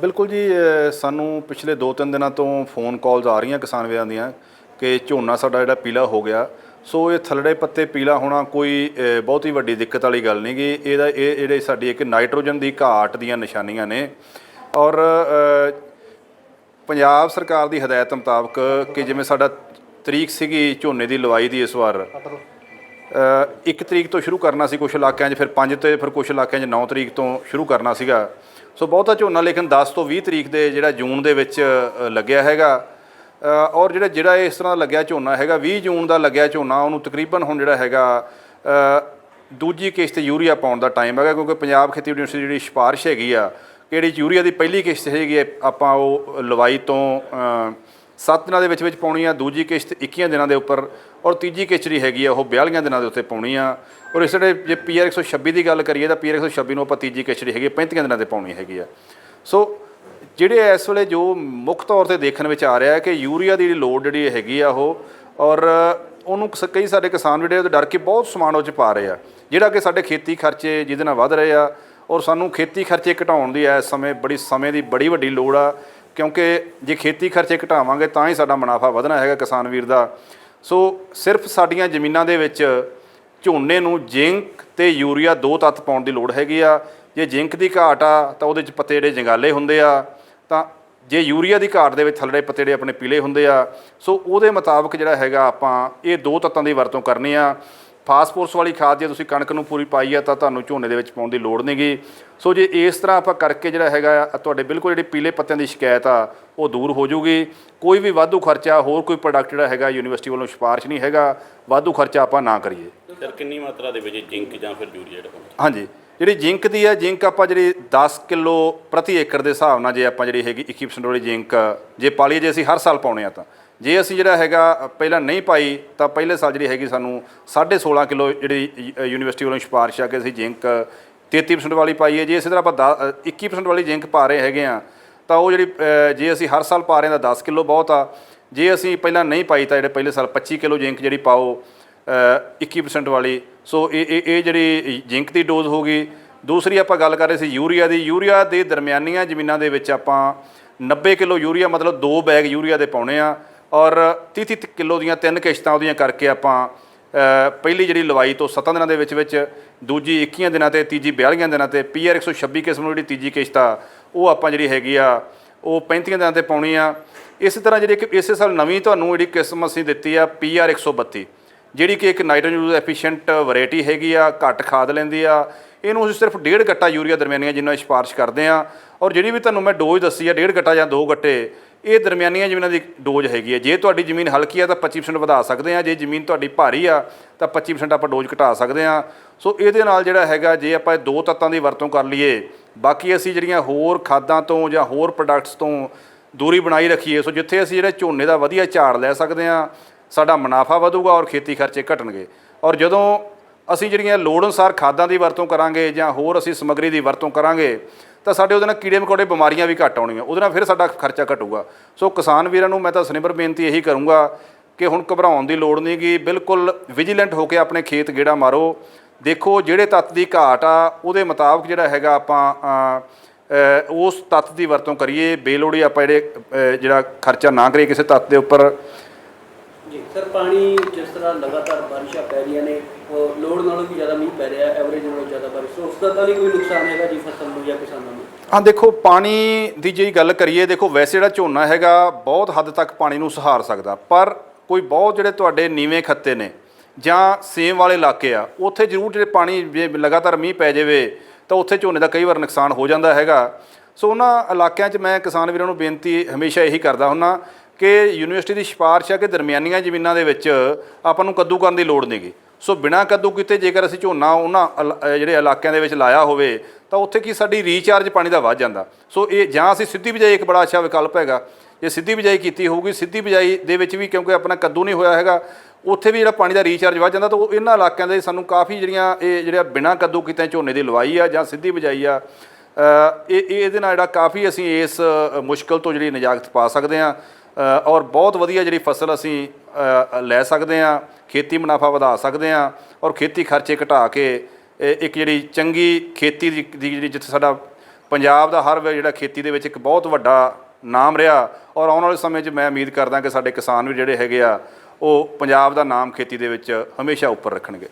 ਬਿਲਕੁਲ ਜੀ ਸਾਨੂੰ ਪਿਛਲੇ 2-3 ਦਿਨਾਂ ਤੋਂ ਫੋਨ ਕਾਲਸ ਆ ਰਹੀਆਂ ਕਿਸਾਨ ਵੀਰਾਂ ਦੀਆਂ ਕਿ ਝੋਨਾ ਸਾਡਾ ਜਿਹੜਾ ਪੀਲਾ ਹੋ ਗਿਆ। ਸੋ ਇਹ ਥਲੜੇ ਪੱਤੇ ਪੀਲਾ ਹੋਣਾ ਕੋਈ ਅ, ਬਹੁਤੀ ਵੱਡੀ ਦਿੱਕਤ ਵਾਲੀ ਗੱਲ ਨਹੀਂ ਗਈ ਇਹਦਾ ਇਹ ਜਿਹੜੇ ਸਾਡੀ ਇੱਕ ਨਾਈਟ੍ਰੋਜਨ ਦੀ ਘਾਟ ਦੀਆਂ ਨਿਸ਼ਾਨੀਆਂ ਨੇ। ਔਰ ਪੰਜਾਬ ਸਰਕਾਰ ਦੀ ਹਦਾਇਤ ਮੁਤਾਬਕ ਕਿ ਜਿਵੇਂ ਸਾਡਾ ਤਰੀਕ ਸੀਗੀ ਝੋਨੇ ਦੀ ਲਵਾਈ ਦੀ ਇਸ ਵਾਰ ਅ, ਇੱਕ ਤਰੀਕ ਤੋਂ ਸ਼ੁਰੂ ਕਰਨਾ ਸੀ ਕੁਝ ਇਲਾਕਿਆਂ 'ਚ ਫਿਰ 5 ਤੇ ਫਿਰ ਕੁਝ ਇਲਾਕਿਆਂ 'ਚ 9 ਤਰੀਕ ਤੋਂ ਸ਼ੁਰੂ ਕਰਨਾ ਸੀਗਾ। ਸੋ ਬਹੁਤਾ ਝੋਨਾ ਲੇਕਿਨ 10 ਤੋਂ 20 ਤਰੀਕ ਦੇ ਜਿਹੜਾ ਜੂਨ ਦੇ ਵਿੱਚ ਲੱਗਿਆ ਹੈਗਾ। ਔਰ ਜਿਹੜਾ ਜਿਹੜਾ ਇਸ ਤਰ੍ਹਾਂ ਦਾ ਲੱਗਿਆ ਝੋਨਾ ਹੈਗਾ 20 ਜੂਨ ਦਾ ਲੱਗਿਆ ਝੋਨਾ ਉਹਨੂੰ ਤਕਰੀਬਨ ਹੁਣ ਜਿਹੜਾ ਹੈਗਾ ਦੂਜੀ ਕਿਸ਼ਤ ਯੂਰੀਆ ਪਾਉਣ ਦਾ ਟਾਈਮ ਹੈਗਾ ਕਿਉਂਕਿ ਪੰਜਾਬ ਖੇਤੀ ਯੂਨੀਵਰਸਿਟੀ ਜਿਹੜੀ ਸਿਫਾਰਿਸ਼ ਹੈਗੀ ਆ ਕਿ ਜਿਹੜੀ ਯੂਰੀਆ ਦੀ ਪਹਿਲੀ ਕਿਸ਼ਤ ਹੈਗੀ ਹੈ ਆਪਾਂ ਉਹ ਲਵਾਈ ਤੋਂ ਅ, 7 ਦਿਨਾਂ ਦੇ ਵਿੱਚ ਵਿੱਚ ਪਾਉਣੀ ਆ ਦੂਜੀ ਕਿਸ਼ਤ 21 ਦਿਨਾਂ ਦੇ ਉੱਪਰ ਔਰ ਤੀਜੀ ਕਿਸ਼ਤ ਹੈਗੀ ਆ, ਉਹ 42 ਦਿਨਾਂ ਦੇ ਉੱਤੇ ਪਾਉਣੀ ਆ। ਔਰ ਇਸ ਜਿਹੜੇ ਜੇ ਪੀਆਰ 126 ਦੀ ਗੱਲ ਕਰੀਏ ਤਾਂ ਪੀਆਰ 126 ਨੂੰ ਆਪਾਂ ਤੀਜੀ ਕਿਸ਼ਤ ਹੈਗੀ ਆ 35 ਦਿਨਾਂ ਤੇ ਪਾਉਣੀ ਹੈਗੀ ਆ। ਸੋ ਜਿਹੜੇ ਇਸ ਵੇਲੇ ਜੋ ਮੁੱਖ ਤੌਰ ਤੇ ਦੇਖਣ ਵਿੱਚ ਆ ਰਿਹਾ ਹੈ ਕਿ ਯੂਰੀਆ ਦੀ ਜਿਹੜੀ ਲੋਡ ਜਿਹੜੀ ਹੈਗੀ ਆ ਉਹ, ਔਰ ਉਹਨੂੰ ਸ- ਕਈ ਸਾਡੇ ਕਿਸਾਨ ਜਿਹੜੇ ਉਹਦੇ ਡਰ ਕੇ ਬਹੁਤ ਸਮਾਨ ਉਹ ਚ ਪਾ ਰਹੇ ਆ, ਜਿਹੜਾ ਕਿ ਸਾਡੇ ਖੇਤੀ ਖਰਚੇ ਜਿਹਦੇ ਨਾਲ ਵੱਧ ਰਹੇ ਆ, ਔਰ ਸਾਨੂੰ ਖੇਤੀ ਖਰਚੇ ਘਟਾਉਣ ਦੀ ਇਸ ਸਮੇਂ ਬੜੀ, ਸਮੇਂ ਦੀ ਬੜੀ ਵੱਡੀ ਲੋੜ ਆ, ਕਿਉਂਕਿ ਜੇ ਖੇਤੀ ਖਰਚੇ ਘਟਾਵਾਂਗੇ ਤਾਂ ਹੀ ਸਾਡਾ ਮੁਨਾਫਾ ਵਧਣਾ ਹੈਗਾ ਕਿਸਾਨ ਵੀਰ ਦਾ। ਸੋ ਸਿਰਫ ਸਾਡੀਆਂ ਜ਼ਮੀਨਾਂ ਦੇ ਵਿੱਚ ਝੋਨੇ ਨੂੰ ਜ਼ਿੰਕ ਤੇ ਯੂਰੀਆ ਦੋ ਤੱਤ ਪਾਉਣ ਦੀ ਲੋੜ ਹੈਗੀ ਆ। ਜੇ ਜ਼ਿੰਕ ਦੀ ਘਾਟ ਆ ਤਾਂ ਉਹਦੇ ਚ ਪੱਤੇ ਜਿਹੜੇ ਜੰਗਾਲੇ ਹੁੰਦੇ ਆ। ਤਾਂ ਜੇ ਯੂਰੀਆ ਦੀ ਘਾਟ ਦੇ ਵਿੱਚ ਥੱਲੜੇ ਪੱਤੇ ਜਿਹੜੇ ਆਪਣੇ ਪੀਲੇ ਹੁੰਦੇ ਆ। ਸੋ ਉਹਦੇ ਮੁਤਾਬਕ ਜਿਹੜਾ ਹੈਗਾ ਆਪਾਂ ਇਹ ਦੋ ਤੱਤਾਂ ਦੀ ਵਰਤੋਂ ਕਰਨੀ ਆ। ਫਾਸਫੋਰਸ ਵਾਲੀ ਖਾਦ ਜੇ ਤੁਸੀਂ ਕਣਕ ਨੂੰ ਪੂਰੀ ਪਾਈ ਆ ਤਾਂ ਤੁਹਾਨੂੰ ਝੋਨੇ ਦੇ ਵਿੱਚ ਪਾਉਣ ਦੀ ਲੋੜ ਨਹੀਂਗੀ। ਸੋ ਜੇ ਇਸ ਤਰ੍ਹਾਂ ਆਪਾਂ ਕਰਕੇ ਜਿਹੜਾ ਹੈਗਾ ਆ, ਤੁਹਾਡੇ ਬਿਲਕੁਲ ਜਿਹੜੀ ਪੀਲੇ ਪੱਤਿਆਂ ਦੀ ਸ਼ਿਕਾਇਤ ਆ ਉਹ ਦੂਰ ਹੋ ਜਾਊਗੀ। ਕੋਈ ਵੀ ਵਾਧੂ ਖਰਚਾ ਹੋਰ ਕੋਈ ਪ੍ਰੋਡਕਟ ਜਿਹੜਾ ਹੈਗਾ ਯੂਨੀਵਰਸਿਟੀ ਵੱਲੋਂ ਸਿਫਾਰਿਸ਼ ਨਹੀਂ ਹੈਗਾ। ਵਾਧੂ ਖਰਚਾ ਆਪਾਂ ਨਾ ਕਰੀਏ। ਸਰ ਕਿੰਨੀ ਮਾਤਰਾ ਦੇ ਵਿੱਚ ਜ਼ਿੰਕ ਜਾਂ ਫਿਰ ਯੂਰੀਆ ਜਿਹੜਾ ਪਾਉਂਦੇ ਹਾਂਜੀ। ਜਿਹੜੀ ਜ਼ਿੰਕ ਦੀ ਹੈ ਜ਼ਿੰਕ ਆਪਾਂ ਜਿਹੜੀ 10 ਕਿਲੋ ਪ੍ਰਤੀ ਏਕੜ ਦੇ ਹਿਸਾਬ ਨਾਲ ਜੇ ਆਪਾਂ ਜਿਹੜੀ ਹੈਗੀ 21% ਵਾਲੀ ਜ਼ਿੰਕ ਜੇ ਪਾਲੀਏ ਜੇ ਅਸੀਂ ਹਰ ਸਾਲ ਪਾਉਣੇ ਆ ਤਾਂ। ਜੇ ਅਸੀਂ ਜਿਹੜਾ ਹੈਗਾ ਪਹਿਲਾਂ ਨਹੀਂ ਪਾਈ ਤਾਂ ਪਹਿਲੇ ਸਾਲ ਜਿਹੜੀ ਹੈਗੀ ਸਾਨੂੰ 16.5 ਕਿਲੋ ਜਿਹੜੀ ਯੂ- ਯੂਨੀਵਰਸਿਟੀ ਵੱਲੋਂ ਸਿਫਾਰਿਸ਼ ਆ ਕਿ ਅਸੀਂ ਜ਼ਿੰਕ 33% ਵਾਲੀ ਪਾਈ ਹੈ। ਜੇ ਇਸੇ ਤਰ੍ਹਾਂ ਆਪਾਂ ਦਸ- ਅ, 21% ਵਾਲੀ ਜ਼ਿੰਕ ਪਾ ਰਹੇ ਹੈਗੇ ਆ ਤਾਂ ਉਹ ਜਿਹੜੀ ਜੇ ਅਸੀਂ ਹਰ ਸਾਲ ਪਾ ਰਹੇ ਹਾਂ ਤਾਂ 10 ਕਿਲੋ ਬਹੁਤ ਆ। ਜੇ ਅਸੀਂ ਪਹਿਲਾਂ ਨਹੀਂ ਪਾਈ ਤਾਂ ਜਿਹੜੇ ਪਹਿਲੇ ਸਾਲ 25 ਕਿਲੋ ਜ਼ਿੰਕ ਜਿਹੜੀ ਪਾਓ ਅ, 21% ਵਾਲੀ। ਸੋ ਇਹ ਇਹ ਜਿਹੜੀ ਜ਼ਿੰਕ ਦੀ ਡੋਜ਼ ਹੋ ਗਈ। ਦੂਸਰੀ ਆਪਾਂ ਗੱਲ ਕਰ ਰਹੇ ਸੀ ਯੂਰੀਆ ਦੀ। ਯੂਰੀਆ ਦੇ ਦਰਮਿਆਨੀਆਂ ਜ਼ਮੀਨਾਂ ਦੇ ਵਿੱਚ ਆਪਾਂ 90 ਕਿਲੋ ਯੂਰੀਆ ਮਤਲਬ ਦੋ ਬੈਗ ਯੂਰੀਆ ਦੇ ਪਾਉਣੇ ਆ। ਔਰ 30 30 ਕਿਲੋ ਦੀਆਂ ਤਿੰਨ ਕਿਸ਼ਤਾਂ ਉਹਦੀਆਂ ਕਰਕੇ ਆਪਾਂ ਪਹਿਲੀ ਜਿਹੜੀ ਲਵਾਈ ਤੋਂ 7 ਦਿਨਾਂ ਦੇ ਵਿੱਚ ਵਿੱਚ, ਦੂਜੀ 21 ਦਿਨਾਂ ਤੇ, ਤੀਜੀ 42 ਦਿਨਾਂ ਤੇ, ਪੀਆਰ 126 ਕਿਸਮ ਨੂੰ ਜਿਹੜੀ ਤੀਜੀ ਕਿਸ਼ਤ ਆ, ਉਹ ਆਪਾਂ ਜਿਹੜੀ ਹੈਗੀ ਆ, ਉਹ 35 ਦਿਨਾਂ ਤੇ ਪਾਉਣੀ ਆ। ਇਸੇ ਤਰ੍ਹਾਂ ਜਿਹੜੀ ਕਿ ਇਸੇ ਸਾਲ ਨਵੀਂ ਤੁਹਾਨੂੰ ਜਿਹੜੀ ਕਿਸਮ ਅਸੀਂ ਦਿੱਤੀ ਆ, ਪੀਆਰ 132 ਜਿਹੜੀ ਕਿ ਇੱਕ ਨਾਈਟ੍ਰੋਜਨ ਯੂਜ਼ ਐਫੀਸ਼ੀਐਂਟ ਵੈਰਾਈਟੀ ਹੈਗੀ ਆ, ਘੱਟ ਖਾਦ ਲੈਂਦੀ ਆ। ਇਹਨੂੰ ਅਸੀਂ ਸਿਰਫ ਡੇਢ ਗੱਟਾ ਯੂਰੀਆ ਦਰਮਿਆਨੀਆਂ ਜਿੰਨਾ ਸਿਫਾਰਿਸ਼ ਕਰਦੇ ਆ। ਔਰ ਜਿਹੜੀ ਵੀ ਤੁਹਾਨੂੰ ਮੈਂ ਡੋਜ਼ ਦੱਸੀ ਆ, ਡੇਢ ਗੱਟਾ ਜਾਂ ਦੋ ਗੱਟੇ ਇਹ ਦਰਮਿਆਨੀਆਂ ਜ਼ਮੀਨਾਂ ਦੀ ਡੋਜ਼ ਹੈਗੀ ਹੈ ਜੇ ਤੁਹਾਡੀ ਜ਼ਮੀਨ ਹਲਕੀ ਆ ਤਾਂ 25% ਵਧਾ ਸਕਦੇ ਆ। ਜੇ ਜ਼ਮੀਨ ਤੁਹਾਡੀ ਭਾਰੀ ਆ ਤਾਂ 25% ਆਪਾਂ ਡੋਜ਼ ਘਟਾ ਸਕਦੇ ਆ। ਸੋ ਇਹਦੇ ਨਾਲ ਜਿਹੜਾ ਹੈਗਾ, ਜੇ ਆਪਾਂ ਇਹ ਦੋ ਤੱਤਾਂ ਦੀ ਵਰਤੋਂ ਕਰ ਲਈਏ, ਬਾਕੀ ਅਸੀਂ ਜਿਹੜੀਆਂ ਹੋਰ ਖਾਦਾਂ ਤੋਂ ਜਾਂ ਹੋਰ ਪ੍ਰੋਡਕਟਸ ਤੋਂ ਦੂਰੀ ਬਣਾਈ ਰੱਖੀਏ, ਸੋ ਜਿੱਥੇ ਅਸੀਂ ਜਿਹੜੇ ਝੋਨੇ ਦਾ ਵਧੀਆ ਝਾੜ ਲੈ ਸਕਦੇ ਆ, ਸਾਡਾ ਮੁਨਾਫਾ ਵਧੂਗਾ ਔਰ ਖੇਤੀ ਖਰਚੇ ਘਟਣਗੇ। ਔਰ ਜਦੋਂ ਅਸੀਂ ਜਿਹੜੀਆਂ ਲੋੜ ਅਨੁਸਾਰ ਖਾਦਾਂ ਦੀ ਵਰਤੋਂ ਕਰਾਂਗੇ ਜਾਂ ਹੋਰ ਅਸੀਂ ਸਮੱਗਰੀ ਦੀ ਵਰਤੋਂ ਕਰਾਂਗੇ ਤਾਂ ਸਾਡੇ ਉਹਦੇ ਨਾਲ ਕੀੜੇ ਮਕੌੜੇ ਬਿਮਾਰੀਆਂ ਵੀ ਘੱਟ ਆਉਣਗੀਆਂ, ਉਹਦੇ ਨਾਲ ਫਿਰ ਸਾਡਾ ਖਰਚਾ ਘਟੂਗਾ। ਸੋ ਕਿਸਾਨ ਵੀਰਾਂ ਨੂੰ ਮੈਂ ਤਾਂ ਸਨਿਬਰ ਬੇਨਤੀ ਇਹੀ ਕਰੂੰਗਾ ਕਿ ਹੁਣ ਘਬਰਾਉਣ ਦੀ ਲੋੜ ਨਹੀਂ ਗੀ ਬਿਲਕੁਲ ਵਿਜੀਲੈਂਟ ਹੋ ਕੇ ਆਪਣੇ ਖੇਤ ਗੇੜਾ ਮਾਰੋ। ਦੇਖੋ ਜਿਹੜੇ ਤੱਤ ਦੀ ਘਾਟ ਆ, ਉਹਦੇ ਮੁਤਾਬਕ ਜਿਹੜਾ ਹੈਗਾ ਆਪਾਂ ਉਸ ਤੱਤ ਦੀ ਵਰਤੋਂ ਕਰੀਏ। ਬੇਲੋੜੀ ਆਪਾਂ ਜਿਹੜੇ ਜਿਹੜਾ ਖਰਚਾ ਨਾ ਕਰੀਏ ਕਿਸੇ ਤੱਤ ਦੇ ਉੱਪਰ। ਸਰ, ਪਾਣੀ ਜਿਸ ਤਰ੍ਹਾਂ ਲਗਾਤਾਰ ਬਾਰਿਸ਼ਾਂ ਪੈ ਰਹੀਆਂ ਨੇ, ਉਹ ਲੋੜ ਨਾਲੋਂ ਵੀ ਜ਼ਿਆਦਾ ਮੀਂਹ ਪੈ ਰਿਹਾ ਐਵਰੇਜ ਨਾਲੋਂ ਜ਼ਿਆਦਾ ਬਾਰਿਸ਼। ਉਸ ਦਾ ਤਾਂ ਨਹੀਂ ਕੋਈ ਨੁਕਸਾਨ ਹੈਗਾ ਜੀ ਫਸਲ ਨੂੰ ਜਾਂ ਕਿਸਾਨਾਂ ਨੂੰ? ਹਾਂ, ਦੇਖੋ, ਪਾਣੀ ਦੀ ਜੇ ਗੱਲ ਕਰੀਏ, ਦੇਖੋ, ਵੈਸੇ ਜਿਹੜਾ ਝੋਨਾ ਹੈਗਾ, ਬਹੁਤ ਹੱਦ ਤੱਕ ਪਾਣੀ ਨੂੰ ਸਹਾਰ ਸਕਦਾ। ਪਰ ਕੋਈ ਬਹੁਤ ਜਿਹੜੇ ਤੁਹਾਡੇ ਨੀਵੇਂ ਖੱਤੇ ਨੇ ਜਾਂ ਸੇਮ ਵਾਲੇ ਇਲਾਕੇ ਆ, ਉੱਥੇ ਜ਼ਰੂਰ ਜਿਹੜੇ ਪਾਣੀ ਜੇ ਲਗਾਤਾਰ ਮੀਂਹ ਪੈ ਜਾਵੇ, ਤਾਂ ਉੱਥੇ ਝੋਨੇ ਦਾ ਕਈ ਵਾਰ ਨੁਕਸਾਨ ਹੋ ਜਾਂਦਾ ਹੈਗਾ। ਸੋ ਉਹਨਾਂ ਇਲਾਕਿਆਂ 'ਚ ਮੈਂ ਕਿਸਾਨ ਵੀਰਾਂ ਨੂੰ ਬੇਨਤੀ ਹਮੇਸ਼ਾ ਇਹੀ ਕਰਦਾ ਹੁੰਨਾ ਕਿ ਯੂਨੀਵਰਸਿਟੀ ਦੀ ਸਿਫਾਰਿਸ਼ ਹੈ ਕਿ ਦਰਮਿਆਨੀਆਂ ਜ਼ਮੀਨਾਂ ਦੇ ਵਿੱਚ ਆਪਾਂ ਨੂੰ ਕੱਦੂ ਕਰਨ ਦੀ ਲੋੜ ਨਹੀਂਗੀ। ਸੋ ਬਿਨਾਂ ਕੱਦੂ ਕੀਤੇ ਜੇਕਰ ਅਸੀਂ ਝੋਨਾ ਉਹਨਾਂ ਇਲਾ- ਜਿਹੜੇ ਇਲਾਕਿਆਂ ਦੇ ਵਿੱਚ ਲਾਇਆ ਹੋਵੇ, ਤਾਂ ਉੱਥੇ ਕੀ ਸਾਡੀ ਰੀਚਾਰਜ ਪਾਣੀ ਦਾ ਵੱਧ ਜਾਂਦਾ। ਸੋ ਇਹ, ਜਾਂ ਅਸੀਂ ਸਿੱਧੀ ਬਿਜਾਈ ਇੱਕ ਬੜਾ ਅੱਛਾ ਵਿਕਲਪ ਹੈਗਾ। ਜੇ ਸਿੱਧੀ ਬਿਜਾਈ ਕੀਤੀ ਹੋਊਗੀ, ਸਿੱਧੀ ਬਿਜਾਈ ਦੇ ਵਿੱਚ ਵੀ ਕਿਉਂਕਿ ਆਪਣਾ ਕੱਦੂ ਨਹੀਂ ਹੋਇਆ ਹੈਗਾ, ਉੱਥੇ ਵੀ ਜਿਹੜਾ ਪਾਣੀ ਦਾ ਰੀਚਾਰਜ ਵੱਧ ਜਾਂਦਾ, ਤਾਂ ਉਹ ਇਹਨਾਂ ਇਲਾਕਿਆਂ ਦੇ ਸਾਨੂੰ ਕਾਫੀ ਜਿਹੜੀਆਂ ਇਹ ਜਿਹੜਾ ਬਿਨਾਂ ਕੱਦੂ ਕੀਤੇ ਝੋਨੇ ਦੀ ਲਵਾਈ ਆ ਜਾਂ ਸਿੱਧੀ ਬਿਜਾਈ ਆ ਇਹ ਇਹਦੇ ਨਾਲ ਜਿਹੜਾ ਕਾਫੀ ਅਸੀਂ ਇਸ ਮੁਸ਼ਕਲ ਤੋਂ ਜਿਹੜੀ ਨਜਾਕਤ ਪਾ ਸਕਦੇ ਹਾਂ। ਔਰ ਬਹੁਤ ਵਧੀਆ ਜਿਹੜੀ ਫਸਲ ਅਸੀਂ ਲੈ ਸਕਦੇ ਹਾਂ, ਖੇਤੀ ਮੁਨਾਫਾ ਵਧਾ ਸਕਦੇ ਹਾਂ, ਔਰ ਖੇਤੀ ਖਰਚੇ ਘਟਾ ਕੇ, ਇਹ ਇੱਕ ਜਿਹੜੀ ਚੰਗੀ ਖੇਤੀ ਦੀ ਦੀ ਜਿਹੜੀ ਜਿੱਥੇ ਸਾਡਾ ਪੰਜਾਬ ਦਾ ਹਰ ਜਿਹੜਾ ਖੇਤੀ ਦੇ ਵਿੱਚ ਇੱਕ ਬਹੁਤ ਵੱਡਾ ਨਾਮ ਰਿਹਾ, ਔਰ ਆਉਣ ਵਾਲੇ ਸਮੇਂ 'ਚ ਮੈਂ ਉਮੀਦ ਕਰਦਾ ਕਿ ਸਾਡੇ ਕਿਸਾਨ ਵੀ ਜਿਹੜੇ ਹੈਗੇ ਆ, ਉਹ ਪੰਜਾਬ ਦਾ ਨਾਮ ਖੇਤੀ ਦੇ ਵਿੱਚ ਹਮੇਸ਼ਾ ਉੱਪਰ ਰੱਖਣਗੇ।